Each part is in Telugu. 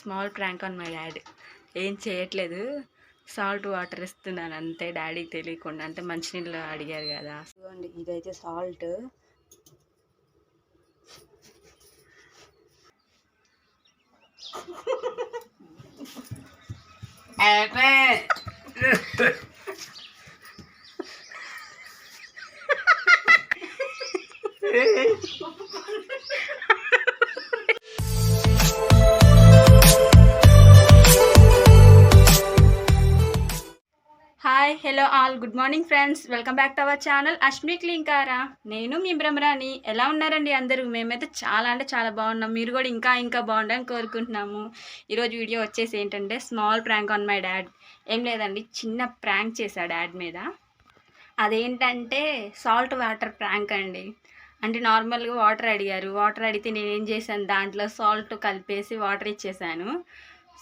Small prank on my daddy. ఏం చేయట్లేదు. సాల్ట్ వాటర్ ఇస్తున్నాను అంతే డాడీకి తెలియకుండా. అంటే మంచినీళ్ళు అడిగారు కదా. చూడండి ఇదైతే salt. Hi all good morning friends. Welcome back to our channel. Ashmi Klinkaara. నేను మీ బ్రహ్మరాణి ఎలా ఉన్నారండి అందరూ? మేమైతే చాలా అంటే చాలా బాగున్నాం. మీరు కూడా ఇంకా ఇంకా బాగుండాలని కోరుకుంటున్నాము. ఈరోజు వీడియో వచ్చేసి ఏంటంటే small prank on my dad. ఏం లేదండి చిన్న ప్రాంక్ చేశా డాడ్ మీద. అదేంటంటే సాల్ట్ వాటర్ ప్రాంక్ అండి. అంటే నార్మల్గా వాటర్ అడిగారు. వాటర్ అడిగితే నేను ఏం చేశాను? దాంట్లో సాల్ట్ కలిపేసి వాటర్ ఇచ్చేసాను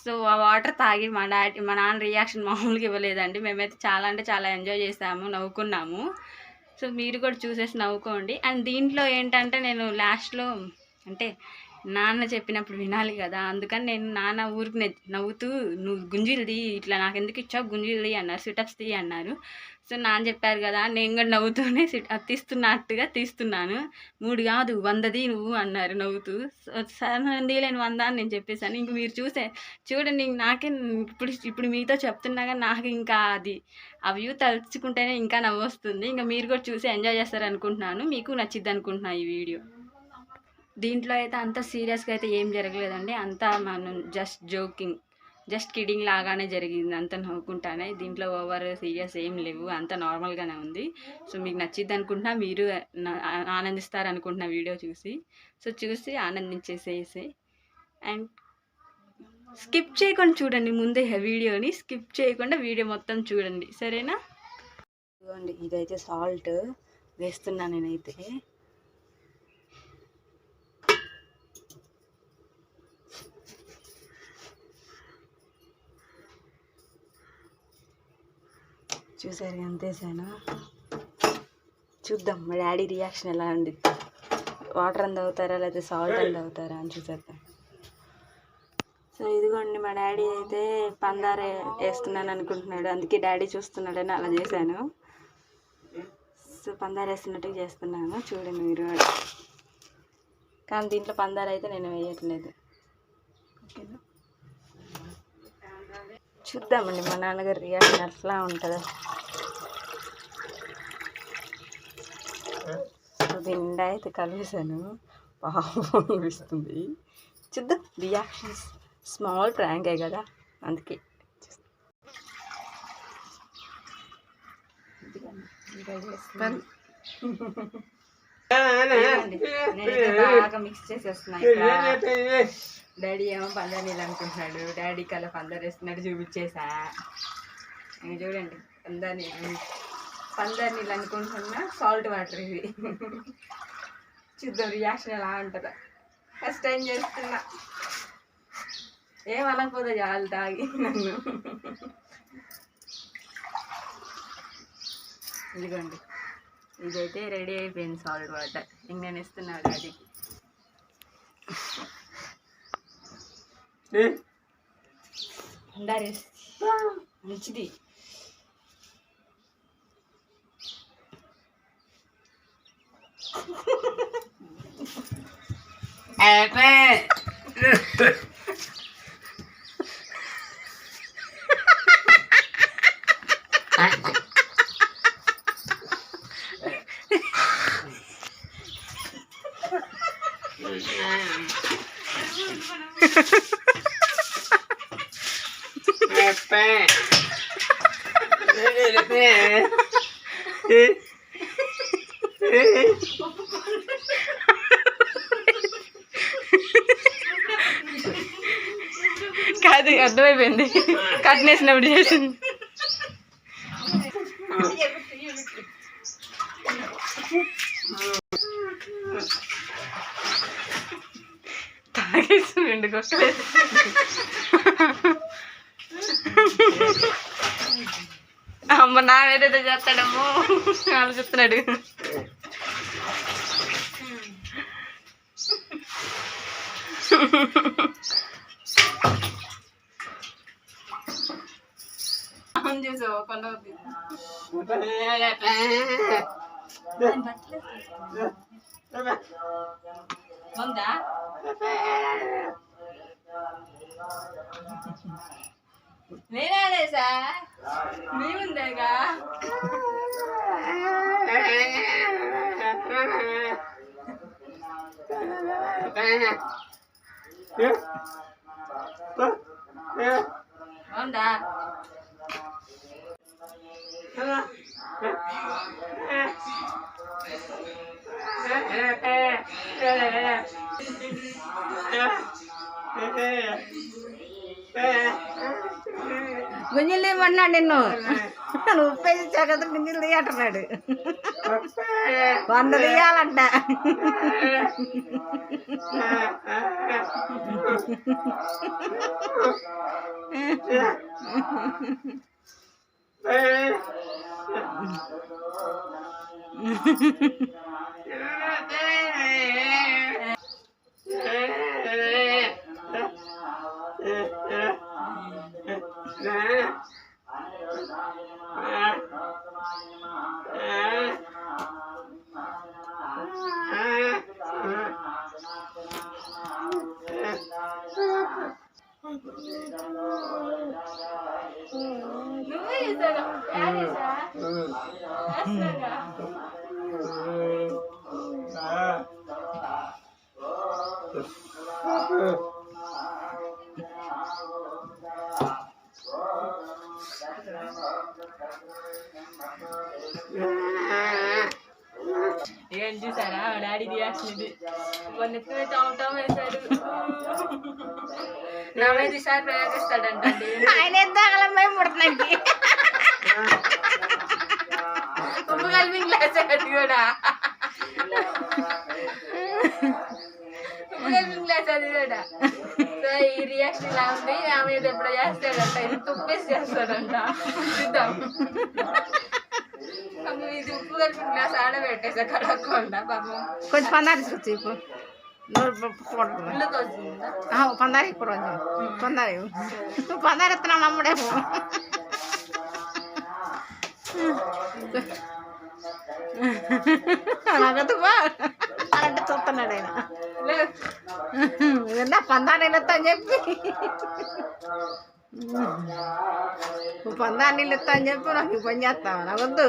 సో ఆ వాటర్ తాగి మా డాడీ మా నాన్న రియాక్షన్ మామూలుగా ఇవ్వలేదండి. మేమైతే చాలా అంటే చాలా ఎంజాయ్ చేసాము నవ్వుకున్నాము. సో మీరు కూడా చూసేసి నవ్వుకోండి. అండ్ దీంట్లో ఏంటంటే నేను లాస్ట్లో అంటే నాన్న చెప్పినప్పుడు వినాలి కదా అందుకని నేను నాన్న ఊరికి నవ్వుతూ నువ్వు గుంజీలది ఇట్లా నాకు ఎందుకు ఇచ్చావు గుంజీలది అన్నారు సిటప్స్ తీ అన్నారు. సో నాన్న చెప్పారు కదా నేను కూడా నవ్వుతూనే సిట్ తీస్తున్నట్టుగా తీస్తున్నాను. మూడు కాదు వందది నువ్వు అన్నారు నవ్వుతూ. సో తీయలేను వంద అని నేను చెప్పేశాను. ఇంక మీరు చూసే చూడండి నాకే ఇప్పుడు ఇప్పుడు మీతో చెప్తున్నాగా నాకు ఇంకా అది ఆ వ్యూ తలుచుకుంటేనే ఇంకా నవ్వు వస్తుంది ఇంకా మీరు కూడా చూసి ఎంజాయ్ చేస్తారు అనుకుంటున్నాను మీకు నచ్చిద్ది అనుకుంటున్నాను ఈ వీడియో. దీంట్లో అయితే అంత సీరియస్గా అయితే ఏం జరగలేదండి. అంతా మనం జస్ట్ జోకింగ్ జస్ట్ కిడింగ్ లాగానే జరిగింది. అంత నవ్వుకుంటానే. దీంట్లో ఓవర్ సీరియస్ ఏం లేవు. అంత నార్మల్గానే ఉంది. సో మీకు నచ్చిద్ది అనుకుంటున్నా మీరు ఆనందిస్తారు అనుకుంటున్నా వీడియో చూసి. సో చూసి ఆనందించేసేసి. అండ్ స్కిప్ చేయకుండా చూడండి. ముందే వీడియోని స్కిప్ చేయకుండా వీడియో మొత్తం చూడండి. సరేనా? ఇదైతే సాల్ట్ వేస్తున్నా నేనైతే. చూసారు అంతేసాను చూద్దాం మా డాడీ రియాక్షన్ ఎలా ఉంది? వాటర్ అని తాగుతారా లేకపోతే సాల్ట్ అని తాగుతారా అని చూసేద్దాం. సో ఇదిగోండి మా డాడీ అయితే పందారే వేస్తున్నాను అనుకుంటున్నాడు. అందుకే డాడీ చూస్తున్నాడని అలా చేశాను. సో పందారు వేస్తున్నట్టు చేస్తున్నాను. చూడండి మీరు కానీ దీంట్లో పందారు అయితే నేను వేయట్లేదు. ఓకేనా? చూద్దామండి మా నాన్నగారి రియాక్షన్ ఎట్లా ఉంటుందో. నిండా అయితే కలిపేశాను. పాపం అనిపిస్తుంది. చూద్దాం రియాక్షన్స్ స్మాల్ ప్రాంకే కదా అందుకే. బాగా మిక్స్ చేసేస్తున్నాయి డాడీ ఏమో పందర్ నీళ్ళు అనుకుంటున్నాడు. డాడీ కల్లా పందర్ వేస్తున్నాడు చూపించేసా. చూడండి పందాని నీళ్ళు. పందర్ నీళ్ళు అనుకుంటున్నా సాల్ట్ వాటర్ ఇది. చూద్దాం రియాక్షన్ ఎలా ఉంటుందో. ఫస్ట్ టైం చేస్తున్నా. ఏం అనకపోతే చాలు తాగి నన్ను. ఇదిగోండి. ఇదైతే రెడీ అయిపోయింది సాల్ట్ వాటర్. ఇంక నేను ఇస్తున్నా డాడీకి మంచిది. కాదు అర్థమైపోయింది కట్నేసినప్పుడు చేసింది తాగేస్తుంది ఎందుకు అమ్మ నావేదేదో చేస్తాడమ్మో. ఆలోచిస్తున్నాడు ఆన్ కొండ ఉందా నేనే సార్ మేముందేగా ఉందా గుంజలు తీయమన్నాడు నిన్ను నువ్వు ఉప్పేసి కదా గుంజలు తీయటన్నాడు వంద తీయాలంట నువ్వే ఏం చూసారా? డాడీ రియాక్షన్ ఇది. కొన్ని ఎత్తున టౌటం వేశాడు నా మీద ఈసారి ప్రయోగిస్తాడంటండి ఆయన ఎద్దాగలం మేము పుడుతున్నాయి ఉప్పు కలిపి గ్లాస్ అది కూడా. ఉప్పు కలిపి గ్లాస్ అది కూడా. సో ఈ రియాక్షన్ ఇలా ఉంది. మీద ఎప్పుడు చేస్తాడంట. ఇది తుప్పేసి చేస్తాడంట. చూద్దాం. ఇది ఉప్పు కలిపి గ్లాస్ ఆడబెట్టేసా కడగకుండా పాపం. కొంచెం పందారు తీసుకొచ్చి ఇప్పుడు పందారు ఇప్పుడు కొంచెం పందారు పందారు ఎత్తున్నాం నమ్ముడేమో నాకద్దు అలాంటి చూస్తున్నాడు ఆయన ఇదన్నా పందారు అని చెప్పి పందారు నీళ్ళు ఇస్తా అని చెప్పి నాకు పని చేస్తావు నాకొద్దు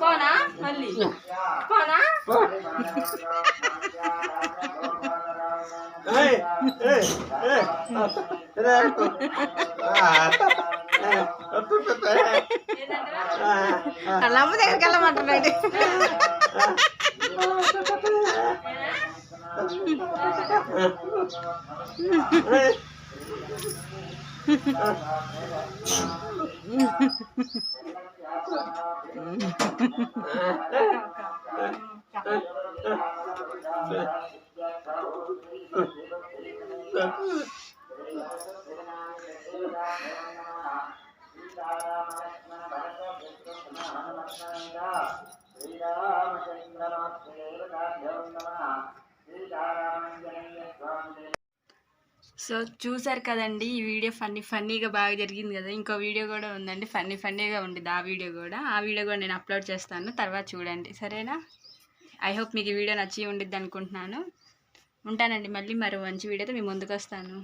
పోనా మళ్ళీ పోనా ఏంటంటే వాళ్ళ అమ్మ దగ్గరికి వెళ్ళమంటున్నాడు సో చూసారు కదండి ఈ వీడియో ఫన్నీ ఫన్నీగా బాగా జరిగింది కదా. ఇంకో వీడియో కూడా ఉందండి ఫన్నీ ఫన్నీగా ఉండేది ఆ వీడియో కూడా. ఆ వీడియో కూడా నేను అప్లోడ్ చేస్తాను తర్వాత చూడండి. సరేనా? ఐ హోప్ మీకు ఈ వీడియో నచ్చి ఉండిద్ది అనుకుంటున్నాను. ఉంటానండి. మళ్ళీ మరో మంచి వీడియోతో మీ ముందుకు వస్తాను